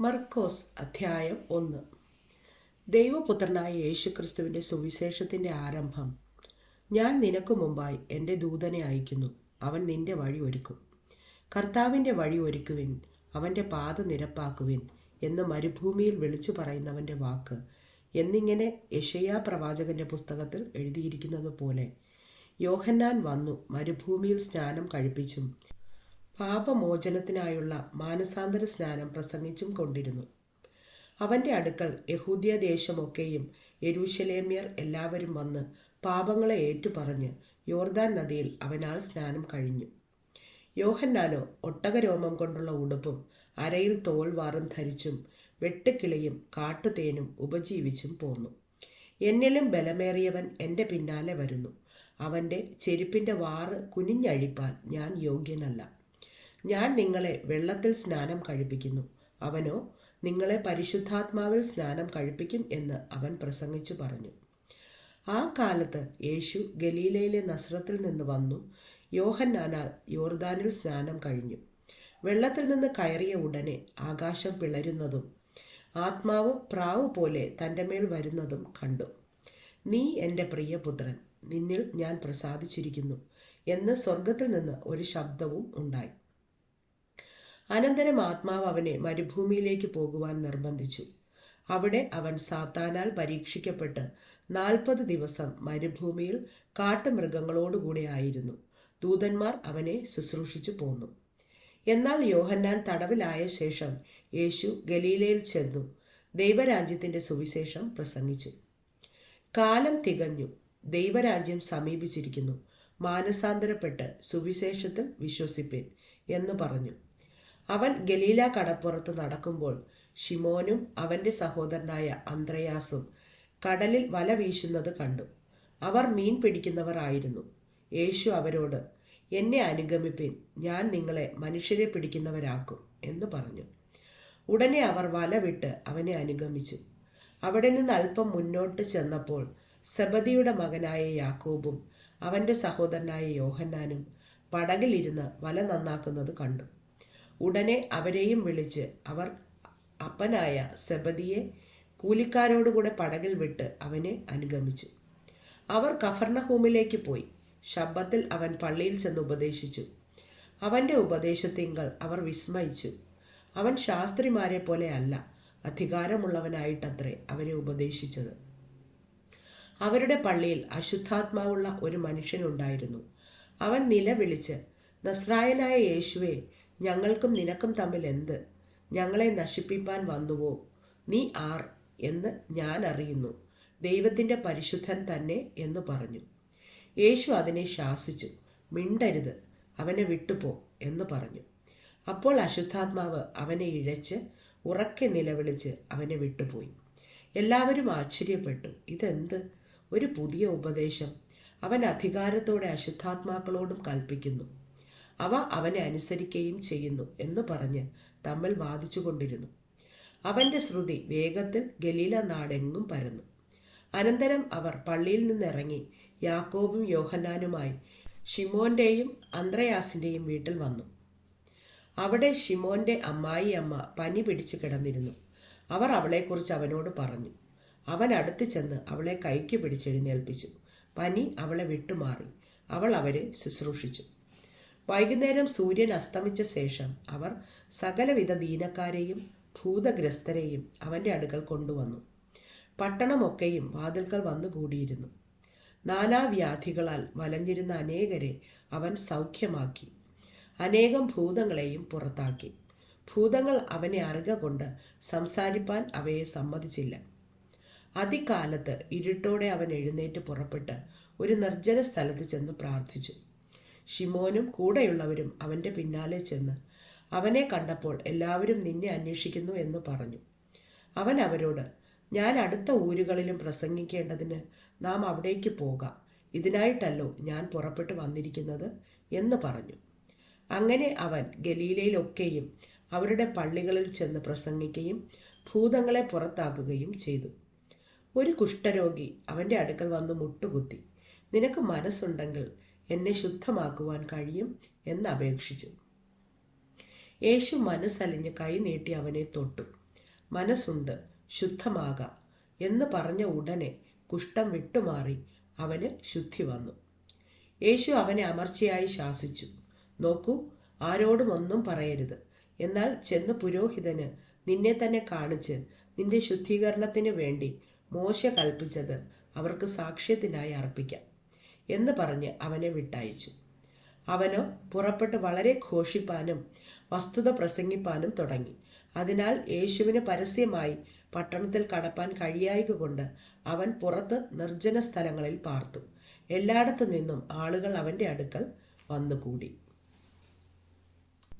മർക്കോസ് അധ്യായം ഒന്ന്. ദൈവപുത്രനായ യേശുക്രിസ്തുവിന്റെ സുവിശേഷത്തിന്റെ ആരംഭം. ഞാൻ നിനക്ക് മുമ്പായി എന്റെ ദൂതനെ അയക്കുന്നു അവൻ നിന്റെ വഴി ഒരുക്കും. കർത്താവിന്റെ വഴി ഒരുക്കുവിൻ. അവന്റെ പാത നിരപ്പാക്കുവിൻ എന്ന് മരുഭൂമിയിൽ വിളിച്ചു പറയുന്നവന്റെ വാക്ക് എന്നിങ്ങനെ യഷയാ പ്രവാചകന്റെ പുസ്തകത്തിൽ എഴുതിയിരിക്കുന്നത് പോലെ യോഹന്നാൻ വന്നു മരുഭൂമിയിൽ സ്നാനം കഴിപ്പിച്ചും പാപമോചനത്തിനായുള്ള മാനസാന്തര സ്നാനം പ്രസംഗിച്ചും കൊണ്ടിരുന്നു. അവന്റെ അടുക്കൽ യഹൂദ്യ ദേശമൊക്കെയും യരൂശലേമ്യർ എല്ലാവരും വന്ന് പാപങ്ങളെ ഏറ്റുപറഞ്ഞ് യോർദാൻ നദിയിൽ അവനാൽ സ്നാനം കഴിഞ്ഞു. യോഹന്നാനോ ഒട്ടകരോമം കൊണ്ടുള്ള ഉടുപ്പും അരയിൽ തോൽവാറും ധരിച്ചും വെട്ടുക്കിളിയും കാട്ടുതേനും ഉപജീവിച്ചും പോന്നു. എന്നിലും ബലമേറിയവൻ എന്റെ പിന്നാലെ വരുന്നു. അവന്റെ ചെരുപ്പിന്റെ വാറ് കുനിഞ്ഞഴിപ്പാൻ ഞാൻ യോഗ്യനല്ല. ഞാൻ നിങ്ങളെ വെള്ളത്തിൽ സ്നാനം കഴിപ്പിക്കുന്നു. അവനോ നിങ്ങളെ പരിശുദ്ധാത്മാവിൽ സ്നാനം കഴിപ്പിക്കും എന്ന് അവൻ പ്രസംഗിച്ചു പറഞ്ഞു. ആ കാലത്ത് യേശു ഗലീലയിലെ നസ്രത്തിൽ നിന്ന് വന്നു. യോഹന്നാനാൽ യോർദാനിൽ സ്നാനം കഴിഞ്ഞു. വെള്ളത്തിൽ നിന്ന് കയറിയ ഉടനെ ആകാശം പിളരുന്നതും ആത്മാവ് പ്രാവ് പോലെ തന്റെ മേൽ വരുന്നതും കണ്ടു. നീ എന്റെ പ്രിയപുത്രൻ നിന്നിൽ ഞാൻ പ്രസാദിച്ചിരിക്കുന്നു എന്ന് സ്വർഗത്തിൽ നിന്ന് ഒരു ശബ്ദവും ഉണ്ടായി. അനന്തരം ആത്മാവ് അവനെ മരുഭൂമിയിലേക്ക് പോകുവാൻ നിർബന്ധിച്ചു. അവിടെ അവൻ സാത്താനാൽ പരീക്ഷിക്കപ്പെട്ട് നാൽപ്പത് ദിവസം മരുഭൂമിയിൽ കാട്ടുമൃഗങ്ങളോടുകൂടെ ആയിരുന്നു. ദൂതന്മാർ അവനെ ശുശ്രൂഷിച്ചു പോന്നു. എന്നാൽ യോഹന്നാൻ തടവിലായ ശേഷം യേശു ഗലീലയിൽ ചെന്നു ദൈവരാജ്യത്തിന്റെ സുവിശേഷം പ്രസംഗിച്ചു. കാലം തികഞ്ഞു. ദൈവരാജ്യം സമീപിച്ചിരിക്കുന്നു. മാനസാന്തരപ്പെട്ട് സുവിശേഷത്തിൽ വിശ്വസിപ്പിൻ എന്ന് പറഞ്ഞു. അവൻ ഗലീല കടപ്പുറത്ത് നടക്കുമ്പോൾ ഷിമോനും അവന്റെ സഹോദരനായ അന്ത്രയാസും കടലിൽ വല വീശുന്നത് കണ്ടു. അവർ മീൻ പിടിക്കുന്നവർ ആയിരുന്നു. യേശു അവരോട് എന്നെ അനുഗമിപ്പിൻ ഞാൻ നിങ്ങളെ മനുഷ്യരെ പിടിക്കുന്നവരാക്കും എന്ന് പറഞ്ഞു. ഉടനെ അവർ വല വിട്ട് അവനെ അനുഗമിച്ചു. അവിടെ നിന്ന് അല്പം മുന്നോട്ട് ചെന്നപ്പോൾ സബദിയുടെ മകനായ യാക്കോബും അവന്റെ സഹോദരനായ യോഹന്നാനും പടകിലിരുന്ന് വല നന്നാക്കുന്നത് കണ്ടു. ഉടനെ അവരെയും വിളിച്ച് അവർ അപ്പനായ സെബദിയെ കൂലിക്കാരോടുകൂടെ പടകിൽ വിട്ട് അവനെ അനുഗമിച്ചു. അവർ കഫർണഹൂമിലേക്ക് പോയി. ശബ്ദത്തിൽ അവൻ പള്ളിയിൽ ചെന്ന് ഉപദേശിച്ചു. അവന്റെ ഉപദേശത്തിങ്കൾ അവർ വിസ്മയിച്ചു. അവൻ ശാസ്ത്രിമാരെ പോലെ അല്ല അധികാരമുള്ളവനായിട്ടത്രേ അവരെ ഉപദേശിച്ചത്. അവരുടെ പള്ളിയിൽ അശുദ്ധാത്മാവുള്ള ഒരു മനുഷ്യനുണ്ടായിരുന്നു. അവൻ നിലവിളിച്ച് നസ്രായനായ യേശുവെ ഞങ്ങൾക്കും നിനക്കും തമ്മിൽ എന്ത്? ഞങ്ങളെ നശിപ്പിപ്പാൻ വന്നുവോ? നീ ആർ എന്ന് ഞാൻ അറിയുന്നു. ദൈവത്തിന്റെ പരിശുദ്ധൻ തന്നെ എന്ന് പറഞ്ഞു. യേശു അതിനെ ശാസിച്ചു. മിണ്ടരുത് അവനെ വിട്ടുപോ എന്ന് പറഞ്ഞു. അപ്പോൾ അശുദ്ധാത്മാവ് അവനെ ഇഴച്ച് ഉറക്കെ നിലവിളിച്ച് അവനെ വിട്ടുപോയി. എല്ലാവരും ആശ്ചര്യപ്പെട്ടു. ഇതെന്ത്? ഒരു പുതിയ ഉപദേശം. അവൻ അധികാരത്തോടെ അശുദ്ധാത്മാക്കളോടും കൽപ്പിക്കുന്നു. അവ അവനെ അനുസരിക്കുകയും ചെയ്യുന്നു എന്ന് പറഞ്ഞ് തമ്മിൽ വാദിച്ചുകൊണ്ടിരുന്നു. അവന്റെ ശ്രുതി വേഗത്തിൽ ഗലീല നാടെങ്ങും പരന്നു. അനന്തരം അവർ പള്ളിയിൽ നിന്നിറങ്ങി യാക്കോബും യോഹന്നാനുമായി ഷിമോന്റെയും അന്ത്രയാസിന്റെയും വീട്ടിൽ വന്നു. അവിടെ ഷിമോന്റെ അമ്മായി അമ്മ പനി പിടിച്ചു കിടന്നിരുന്നു. അവർ അവളെക്കുറിച്ച് അവനോട് പറഞ്ഞു. അവൻ അടുത്ത് ചെന്ന് അവളെ കൈക്ക് പിടിച്ചെഴുന്നേൽപ്പിച്ചു പനി അവളെ വിട്ടുമാറി. അവൾ അവരെ ശുശ്രൂഷിച്ചു. വൈകുന്നേരം സൂര്യൻ അസ്തമിച്ച ശേഷം അവർ സകലവിധ ദീനക്കാരെയും ഭൂതഗ്രസ്തരെയും അവന്റെ അടുക്കൽ കൊണ്ടുവന്നു. പട്ടണമൊക്കെയും വാതിൽക്കൽ വന്നുകൂടിയിരുന്നു നാനാവ്യാധികളാൽ വലഞ്ഞിരുന്ന അനേകരെ അവൻ സൗഖ്യമാക്കി. അനേകം ഭൂതങ്ങളെയും പുറത്താക്കി. ഭൂതങ്ങൾ അവനെ അറിക കൊണ്ട് സംസാരിപ്പാൻ അവയെ സമ്മതിച്ചില്ല. അതികാലത്ത് ഇരുട്ടോടെ അവൻ എഴുന്നേറ്റ് പുറപ്പെട്ട് ഒരു നിർജന സ്ഥലത്ത് ചെന്ന് പ്രാർത്ഥിച്ചു. ഷിമോനും കൂടെയുള്ളവരും അവന്റെ പിന്നാലെ ചെന്ന് അവനെ കണ്ടപ്പോൾ എല്ലാവരും നിന്നെ അന്വേഷിക്കുന്നു എന്ന് പറഞ്ഞു. അവൻ അവരോട് ഞാൻ അടുത്ത ഊരുകളിലും പ്രസംഗിക്കേണ്ടതിന് നാം അവിടേക്ക് പോകാം. ഇതിനായിട്ടല്ലോ ഞാൻ പുറപ്പെട്ടു വന്നിരിക്കുന്നത്? എന്ന് പറഞ്ഞു. അങ്ങനെ അവൻ ഗലീലയിലൊക്കെയും അവരുടെ പള്ളികളിൽ ചെന്ന് പ്രസംഗിക്കുകയും ഭൂതങ്ങളെ പുറത്താക്കുകയും ചെയ്തു. ഒരു കുഷ്ഠരോഗി അവന്റെ അടുക്കൽ വന്ന് മുട്ടുകുത്തി നിനക്ക് മനസ്സുണ്ടെങ്കിൽ എന്നെ ശുദ്ധമാക്കുവാൻ കഴിയും എന്ന് അപേക്ഷിച്ചു. യേശു മനസ്സലിഞ്ഞ് കൈ നീട്ടി അവനെ തൊട്ടു. മനസ്സുണ്ട് ശുദ്ധമാകാം എന്ന് പറഞ്ഞ ഉടനെ കുഷ്ഠം വിട്ടുമാറി അവന് ശുദ്ധി വന്നു. യേശു അവനെ അമർച്ചയായി ശാസിച്ചു. നോക്കൂ ആരോടും ഒന്നും പറയരുത്. എന്നാൽ ചെന്ന് പുരോഹിതന് നിന്നെ തന്നെ കാണിച്ച് നിന്റെ ശുദ്ധീകരണത്തിന് വേണ്ടി മോശ കൽപ്പിച്ചത് അവർക്ക് സാക്ഷ്യത്തിനായി അർപ്പിക്കാം. എന്ന് പറഞ്ഞ് അവനെ വിട്ടയച്ചു. അവനോ പുറപ്പെട്ട് വളരെ ഘോഷിപ്പാനും വസ്തുത പ്രസംഗിപ്പാനും തുടങ്ങി. അതിനാൽ യേശുവിന് പരസ്യമായി പട്ടണത്തിൽ കടപ്പാൻ കഴിയായിക കൊണ്ട് അവൻ പുറത്ത് നിർജന സ്ഥലങ്ങളിൽ പാർത്തു. എല്ലായിടത്തു നിന്നും ആളുകൾ അവന്റെ അടുക്കൽ വന്നുകൂടി.